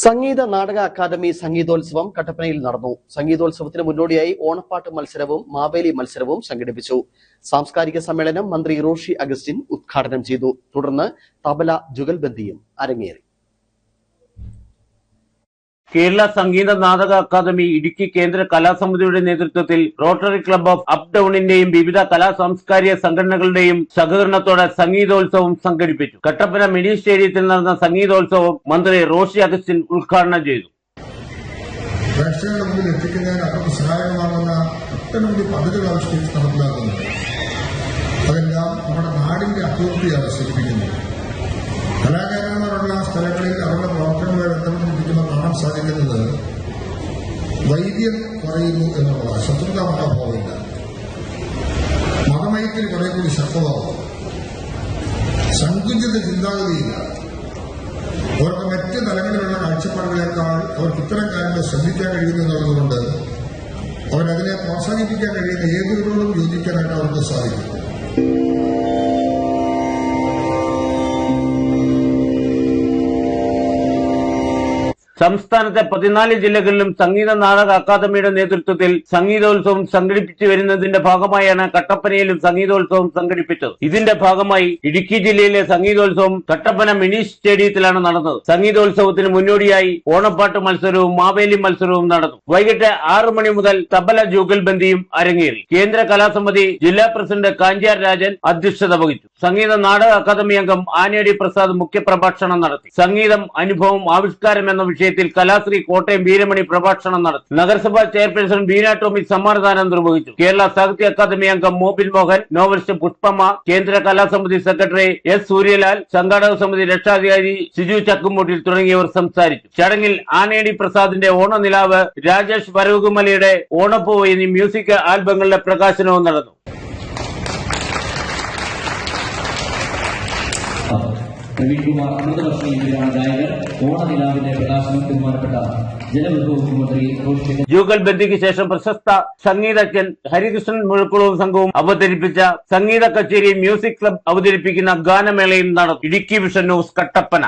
Sangeetha Nataka academy സംഗീതോത്സവം കട്ടപ്പനയിൽ നടന്നു. സംഗീതോത്സവത്തിന് മുന്നോടിയായി ഓണപ്പാട്ട് മത്സരവും മാവേലി മത്സരവും സംഘടിപ്പിച്ചു. സാംസ്കാരിക സമ്മേളനം മന്ത്രി റോഷി അഗസ്റ്റിൻ ഉദ്ഘാടനം ചെയ്തു. തുടർന്ന് തബല ജുഗൽബന്ദിയും അരങ്ങേറി. കേരള സംഗീത നാടക അക്കാദമി ഇടുക്കി കേന്ദ്ര കലാസമിതിയുടെ നേതൃത്വത്തിൽ റോട്ടറി ക്ലബ് ഓഫ് അപ് ഡൌണിന്റെയും വിവിധ കലാ സാംസ്കാരിക സംഘടനകളുടെയും സഹകരണത്തോടെ സംഗീതോത്സവം സംഘടിപ്പിച്ചു. കട്ടപ്പന മിനി സ്റ്റേഡിയത്തിൽ നടന്ന സംഗീതോത്സവം മന്ത്രി റോഷി അഗസ്റ്റിൻ ഉദ്ഘാടനം ചെയ്തു. പ്രേക്ഷകരുടെ മുമ്പിൽ എത്തിക്കുന്നതിന് അത്ര സഹായകമാകുന്ന ഒട്ടനവധി പദ്ധതികൾ ആവിഷ്കരിച്ച് നടപ്പിലാക്കുന്നുണ്ട്. അതെല്ലാം നമ്മുടെ നാടിന്റെ അഭിവൃദ്ധിയാണ് സൂചിപ്പിക്കുന്നത് സാധിക്കുന്നത് വൈദ്യം കുറയുന്നു എന്നുള്ളതാണ്. ശത്രുത മനോഭാവമില്ല മതമയത്തിന് കുറെ കൂടി ശക്തമാവും. സങ്കുചിത ചിന്താഗതിയില്ല. അവർക്ക് മറ്റ് തലങ്ങളിലുള്ള കാഴ്ചപ്പാടുകളേക്കാൾ അവർക്ക് ഇത്തരം കാര്യങ്ങൾ ശ്രദ്ധിക്കാൻ കഴിയുന്നു എന്നുള്ളതുകൊണ്ട് അവരതിനെ പ്രോത്സാഹിപ്പിക്കാൻ കഴിയുന്ന ഏതൊരുവരോടും യോജിക്കാനായിട്ട് അവർക്ക് സാധിക്കും. സംസ്ഥാനത്തെ പതിനാല് ജില്ലകളിലും സംഗീത നാടക അക്കാദമിയുടെ നേതൃത്വത്തിൽ സംഗീതോത്സവം സംഘടിപ്പിച്ചു വരുന്നതിന്റെ ഭാഗമായാണ് കട്ടപ്പനയിലും സംഗീതോത്സവം സംഘടിപ്പിച്ചത്. ഇതിന്റെ ഭാഗമായി ഇടുക്കി ജില്ലയിലെ സംഗീതോത്സവം കട്ടപ്പന മിനി സ്റ്റേഡിയത്തിലാണ് നടന്നത്. സംഗീതോത്സവത്തിന് മുന്നോടിയായി ഓണപ്പാട്ട് മത്സരവും മാവേലി മത്സരവും നടന്നു. വൈകിട്ട് ആറു മണി മുതൽ തബല ജൂഗൽബന്ദിയും അരങ്ങേറി. കേന്ദ്ര കലാസമിതി ജില്ലാ പ്രസിഡന്റ് കാഞ്ചാർ രാജൻ അധ്യക്ഷത വഹിച്ചു. സംഗീത നാടക അക്കാദമി അംഗം ആനേടി പ്രസാദ് മുഖ്യപ്രഭാഷണം നടത്തി. സംഗീതം അനുഭവം ആവിഷ്കാരം എന്ന വിഷയത്തിൽ കലാശ്രീ കോട്ടയം വീരമണി പ്രഭാഷണം നടത്തി. നഗരസഭാ ചെയർപേഴ്സൺ ബീന ടോമി സമ്മാനദാനം നിർവഹിച്ചു. കേരള സാഹിത്യ അക്കാദമി അംഗം മോബിൻ മോഹൻ നോവലിസ്റ്റ് പുഷ്പമ്മ കേന്ദ്ര കലാസമിതി സെക്രട്ടറി എസ് സൂര്യലാൽ സംഘാടക സമിതി രക്ഷാധികാരി സിജു ചക്കുമൂട്ടിൽ തുടങ്ങിയവർ സംസാരിച്ചു. ചടങ്ങിൽ ആനേടി പ്രസാദിന്റെ ഓണനിലാവ് രാജേഷ് വരവുകുമലയുടെ ഓണപ്പൂവ് എന്നീ മ്യൂസിക് ആൽബങ്ങളുടെ പ്രകാശനവും നടന്നു. പ്രവീൺ കുമാർ അമൃതവർഷി എന്നിവരാണ് ഗായകർ ഓണനിലാവിന്റെ പ്രകാശനം ബഹുമാനപ്പെട്ട യുഗൽ ബന്ദിക്ക് ശേഷം പ്രശസ്ത സംഗീതജ്ഞൻ ഹരികൃഷ്ണൻ മുഴക്കുളവും സംഘവും അവതരിപ്പിച്ച സംഗീത കച്ചേരി മ്യൂസിക് ക്ലബ് അവതരിപ്പിക്കുന്ന ഗാനമേളയും നടന്നു. Idukki vision news Kattappana.